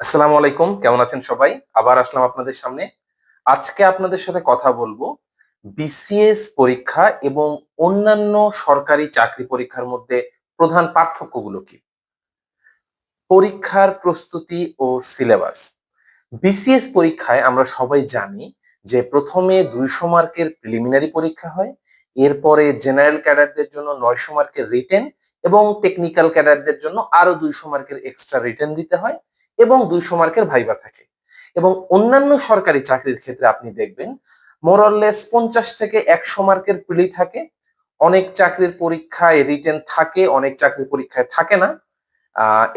আসসালামু আলাইকুম, কেমন আছেন সবাই? আবার আসলাম আপনাদের সামনে। আজকে আপনাদের সাথে কথা বলব বিসিএস পরীক্ষা এবং অন্যান্য সরকারি চাকরি পরীক্ষার মধ্যে প্রধান পার্থক্যগুলো কি? পরীক্ষার প্রস্তুতি ও সিলেবাস। বিসিএস পরীক্ষায় আমরা সবাই জানি যে প্রথমে দুইশো মার্কের প্রিলিমিনারি পরীক্ষা হয়, এরপরে জেনারেল ক্যাডারদের জন্য নয়শো মার্কের রিটেন এবং টেকনিক্যাল ক্যাডারদের জন্য আরও দুইশো মার্কের এক্সট্রা রিটেন দিতে হয়। এবং দুইশো মার্কের ভাইবা থাকে। এবং অন্যান্য সরকারি চাকরির ক্ষেত্রে আপনি দেখবেন মোরললেস পঞ্চাশ থেকে একশো মার্কের প্রিলি থাকে। অনেক চাকরির পরীক্ষায় রিটেন থাকে, অনেক চাকরির পরীক্ষায় থাকে না।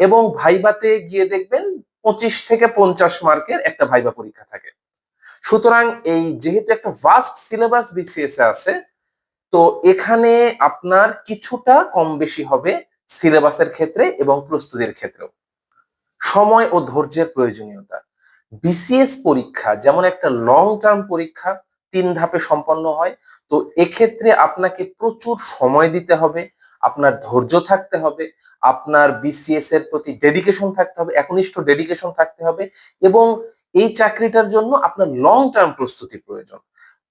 এবং ভাইবাতে গিয়ে দেখবেন পঁচিশ থেকে পঞ্চাশ মার্কের একটা ভাইবা পরীক্ষা থাকে। সুতরাং এই যেহেতু একটা ভাস্ট সিলেবাস বিসিএস আছে, তো এখানে আপনার কিছুটা কম বেশি হবে সিলেবাসের ক্ষেত্রে এবং প্রস্তুতির ক্ষেত্রেও। সময় ও ধৈর্যের প্রয়োজনীয়তা। বিসিএস পরীক্ষা যেমন একটা লং টার্ম পরীক্ষা, তিন ধাপে সম্পন্ন হয়, তো এক্ষেত্রে আপনাকে প্রচুর সময় দিতে হবে, আপনার ধৈর্য থাকতে হবে, আপনার বিসিএস এর প্রতি ডেডিকেশন থাকতে হবে, একনিষ্ঠ ডেডিকেশন থাকতে হবে এবং এই চাকরিটার জন্য আপনার লং টার্ম প্রস্তুতি প্রয়োজন।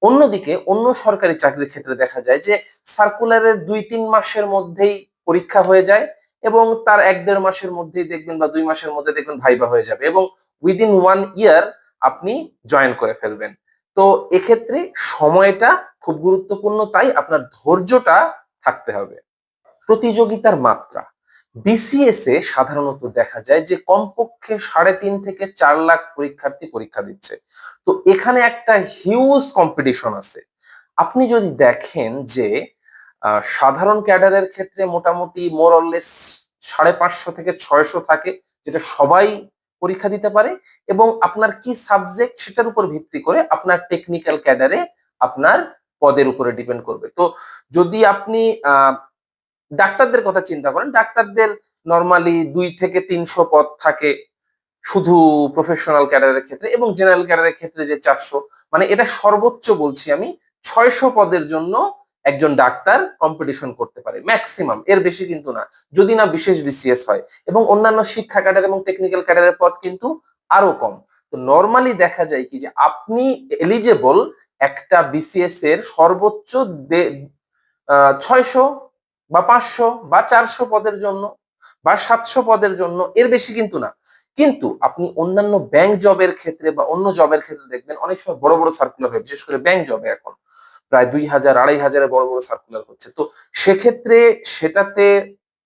অন্যদিকে অন্য সরকারি চাকরির ক্ষেত্রে দেখা যায় যে সার্কুলারের দুই তিন মাসের মধ্যেই পরীক্ষা হয়ে যায় এবং তার এক দেড় মাসের মধ্যেই দেখবেন বা দুই মাসের মধ্যে দেখবেন ভাইবা হয়ে যাবে এবং উইদিন ওয়ান ইয়ার আপনি জয়েন করে ফেলবেন। তো এক্ষেত্রে সময়টা খুব গুরুত্বপূর্ণ, তাই আপনার ধৈর্যটা থাকতে হবে। প্রতিযোগিতার মাত্রা। বিসিএস এ সাধারণত দেখা যায় যে কমপক্ষে সাড়ে তিন থেকে চার লাখ পরীক্ষার্থী পরীক্ষা দিচ্ছে। তো এখানে একটা হিউজ কম্পিটিশন আছে। আপনি যদি দেখেন যে সাধারণ ক্যাডারের ক্ষেত্রে মোটামুটি মোরললেস সাড়ে পাঁচশো থেকে ছয়শো থাকে, যেটা সবাই পরীক্ষা দিতে পারে এবং আপনার কি সাবজেক্ট সেটার উপর ভিত্তি করে আপনার টেকনিক্যাল ক্যাডারে আপনার পদের উপরে ডিপেন্ড করবে। তো যদি আপনি ডাক্তারদের কথা চিন্তা করেন, ডাক্তারদের নর্মালি দুই থেকে তিনশো পদ থাকে শুধু প্রফেশনাল ক্যাডারের ক্ষেত্রে এবং জেনারেল ক্যাডারের ক্ষেত্রে যে চারশো মানে এটা সর্বোচ্চ বলছি আমি, ছয়শো পদের জন্য একজন ডাক্তার কম্পিটিশন করতে পারে ম্যাক্সিমাম এর বেশি কিন্তু না। যদি না বিশেষ বিসিএস হয়, এবং অন্যান্য শিক্ষা ক্যাডার এবং টেকনিক্যাল ক্যাডারের পদ কিন্তু আরও কম। তো নর্মালি দেখা যায় কি যে আপনি এলিজেবল একটা বিসিএস এর সর্বোচ্চ ছয়শো বা পাঁচশো বা চারশো পদের জন্য বা সাতশো পদের জন্য, এর বেশি কিন্তু না। কিন্তু আপনি অন্যান্য ব্যাংক জবের ক্ষেত্রে বা অন্য জবের ক্ষেত্রে দেখবেন, অনেক সময় বড় বড় সার্কুলার হয়, বিশেষ করে ব্যাংক জবে এখন। প্রায় দুই হাজার, আড়াই হাজারের বড় বড় সার্কুলার হচ্ছে। তো সেক্ষেত্রে সেটাতে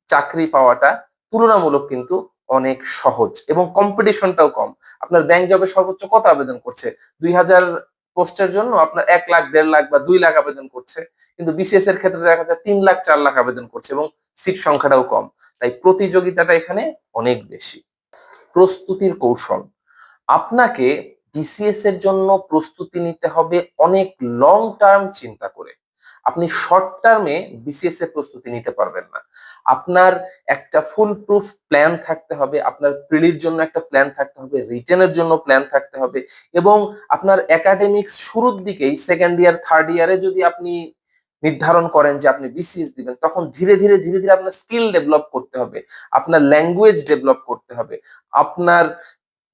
চাকরি পাওয়াটা তুলনামূলক কিন্তু অনেক সহজ এবং কম্পিটিশনটাও কম। আপনার ব্যাংক জবে সর্বোচ্চ কত আবেদন করছে? দুই হাজার পোস্টের জন্য আপনার এক লাখ, দেড় লাখ বা দুই লাখ আবেদন করছে। কিন্তু বিসিএস এর ক্ষেত্রে দেখা যায় তিন লাখ, চার লাখ আবেদন করছে এবং সিট সংখ্যাটাও কম। তাই প্রতিযোগিতাটা এখানে অনেক বেশি। প্রস্তুতির কৌশল। আপনাকে বিসিএস এর জন্য প্রস্তুতি নিতে হবে অনেক লং টার্ম চিন্তা করে। আপনি শর্ট টার্মে বিসিএস এর প্রস্তুতি নিতে পারবেন না। আপনার একটা ফুল প্রুফ প্ল্যান থাকতে হবে, আপনার প্রিলির জন্য একটা প্ল্যান থাকতে হবে রিটেনের জন্য প্ল্যান থাকতে হবে এবং আপনার একাডেমিক্স শুরুর দিকেই সেকেন্ড ইয়ার থার্ড ইয়ারে যদি আপনি নির্ধারণ করেন যে আপনি বিসিএস দিবেন, তখন ধীরে ধীরে ধীরে ধীরে আপনার স্কিল ডেভেলপ করতে হবে, আপনার ল্যাঙ্গুয়েজ ডেভেলপ করতে হবে, আপনার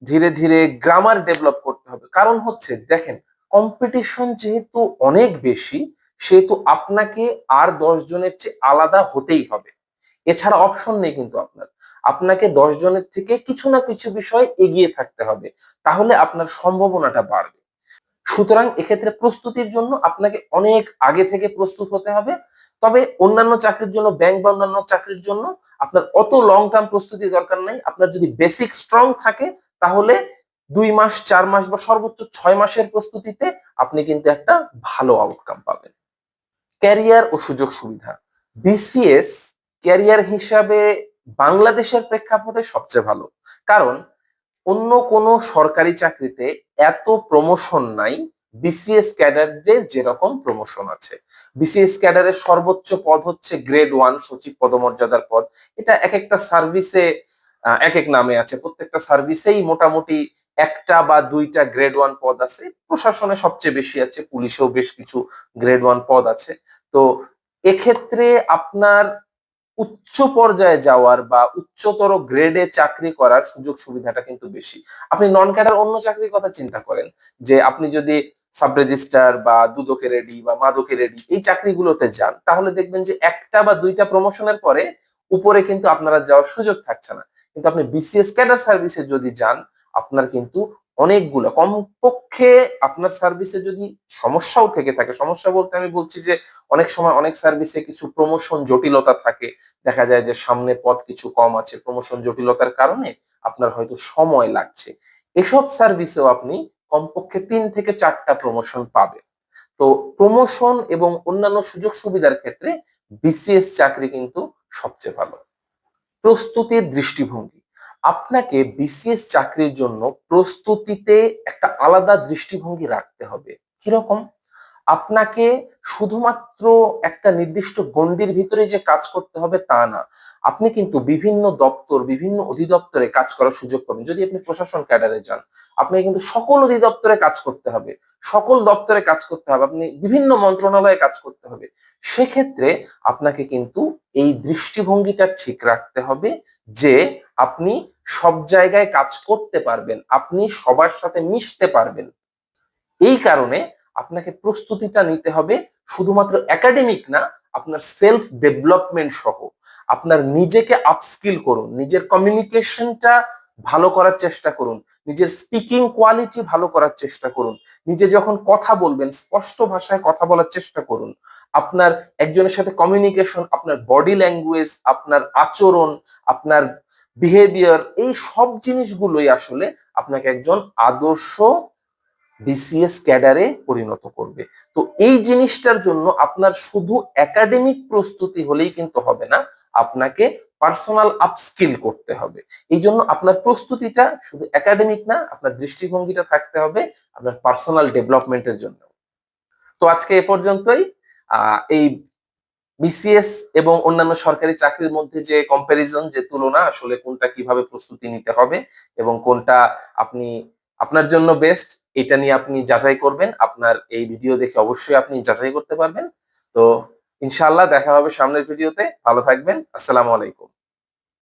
ধীরে ধীরে গ্রামার ডেভেলপ করতে হবে। কারণ হচ্ছে, দেখেন কম্পিটিশন যেহেতু অনেক বেশি, সেহেতু আপনাকে আর দশ জনের চেয়ে আলাদা হতেই হবে। এছাড়া অপশন নেই কিন্তু আপনার। আপনাকে দশ জনের থেকে কিছু না কিছু বিষয় এগিয়ে থাকতে হবে, তাহলে আপনার সম্ভাবনাটা বাড়বে। সুতরাং এক্ষেত্রে প্রস্তুতির জন্য আপনাকে অনেক আগে থেকে প্রস্তুত হতে হবে তবে অন্যান্য চাকরির জন্য ব্যাংক বা অন্যান্য চাকরির জন্য আপনার অত লং টার্ম প্রস্তুতি দরকার নাই। আপনার যদি বেসিক স্ট্রং থাকে, তাহলে দুই মাস, চার মাস বা সর্বোচ্চ ছয় মাসের প্রস্তুতিতে আপনি কিন্তু একটা ভালো আউটকাম পাবেন। ক্যারিয়ার ও সুযোগ সুবিধা। বিসিএস ক্যারিয়ার হিসাবে বাংলাদেশের প্রেক্ষাপটে সবচেয়ে ভালো। কারণ অন্য কোনো সরকারি চাকরিতে এত প্রমোশন নাই বিসিএস ক্যাডারদের যেরকম প্রমোশন আছে। বিসিএস ক্যাডারের সর্বোচ্চ পদ হচ্ছে গ্রেড ওয়ান সচিব পদমর্যাদার পদ। এটা এক একটা সার্ভিসে এক এক নামে আছে। প্রত্যেকটা সার্ভিসেই মোটামুটি একটা বা দুইটা গ্রেড ওয়ান পদ আছে। প্রশাসনে সবচেয়ে বেশি আছে, পুলিশেও বেশ কিছু গ্রেড ওয়ান পদ আছে। তো এক্ষেত্রে আপনার উচ্চ পর্যায়ে যাওয়ার বা উচ্চতর গ্রেডে চাকরি করার সুযোগ সুবিধাটা কিন্তু বেশি। আপনি নন ক্যাডার অন্য চাকরির কথা চিন্তা করেন, যে আপনি যদি সাব রেজিস্ট্রার বা দুদকে রেডি বা মাদকে রেডি এই চাকরিগুলোতে যান, তাহলে দেখবেন যে একটা বা দুইটা প্রমোশনের পরে উপরে কিন্তু আপনারা যাওয়ার সুযোগ থাকছে না। কিন্তু আপনি বিসিএস ক্যাডার সার্ভিসে যদি যান, আপনার কিন্তু অনেকগুলো। কমপক্ষে আপনার সার্ভিসে যদি সমস্যাও থেকে থাকে, সমস্যা বলতে আমি বলছি যে অনেক সময় অনেক সার্ভিসে কিছু প্রমোশন জটিলতা থাকে। দেখা যায় যে সামনে পথ কিছু কম আছে প্রমোশন জটিলতার কারণে আপনার হয়তো সময় লাগছে। এসব সার্ভিসেও আপনি কমপক্ষে তিন থেকে চারটা প্রমোশন পাবেন। তো প্রমোশন এবং অন্যান্য সুযোগ সুবিধার ক্ষেত্রে বিসিএস চাকরি কিন্তু সবচেয়ে ভালো। প্রস্তুতির দৃষ্টিভঙ্গি। আপনাকে বিসিএস চাকরির জন্য প্রস্তুতিতে একটা আলাদা দৃষ্টিভঙ্গি রাখতে হবে। কীরকম? আপনাকে শুধুমাত্র একটা নির্দিষ্ট গণ্ডির ভিতরে যে কাজ করতে হবে তা না। আপনি কিন্তু বিভিন্ন দপ্তর, বিভিন্ন অধিদপ্তরে কাজ করার সুযোগ পাবেন। যদি আপনি প্রশাসন ক্যাডারে যান, আপনাকে কিন্তু সকল অধিদপ্তরে কাজ করতে হবে। সকল দপ্তরে কাজ করতে হবে। আপনি বিভিন্ন মন্ত্রণালয়ে কাজ করতে হবে। সেক্ষেত্রে আপনাকে কিন্তু এই দৃষ্টিভঙ্গিটা ঠিক রাখতে হবে যে আপনি সব জায়গায় কাজ করতে পারবেন, আপনি সবার সাথে মিশতে পারবেন। এই কারণে আপনাকে প্রস্তুতিটা নিতে হবে শুধুমাত্র একাডেমিক না, আপনার সেলফ ডেভেলপমেন্ট সহ। আপনার নিজেকে আপস্কিল করুন, নিজের কমিউনিকেশনটা ভালো করার চেষ্টা করুন, নিজের স্পিকিং কোয়ালিটি ভালো করার চেষ্টা করুন, নিজে যখন কথা বলবেন, স্পষ্ট ভাষায় কথা বলার চেষ্টা করুন। আপনার একজনের সাথে কমিউনিকেশন আপনার বডি ল্যাঙ্গুয়েজ আপনার আচরণ, আপনার বিহেভিয়ার এই সব জিনিসগুলোই আসলে আপনাকে একজন আদর্শ বিসিএস ক্যাডারে পরিণত করবে। তো এই জিনিসটার জন্য আপনার শুধু একাডেমিক প্রস্তুতি হলেই কিন্তু হবে না, আপনাকে পার্সোনাল আপস্কিল করতে হবে। এই জন্য আপনার প্রস্তুতিটা শুধু একাডেমিক না, আপনার দৃষ্টিভঙ্গিটা থাকতে হবে আপনার পার্সোনাল ডেভেলপমেন্টের জন্য তো আজকে এ পর্যন্তই। এই বিসিএস এবং অন্যান্য সরকারি চাকরির মধ্যে যে কম্প্যারিজন যে তুলনা, আসলে কোনটা কীভাবে প্রস্তুতি নিতে হবে এবং কোনটা আপনি, আপনার জন্য বেস্ট এটা নিয়ে আপনি যাচাই করবেন। আপনার এই ভিডিও দেখে অবশ্যই আপনি যাচাই করতে পারবেন। তো ইনশাআল্লাহ দেখা হবে সামনের ভিডিওতে ভালো থাকবেন। আসসালামু আলাইকুম।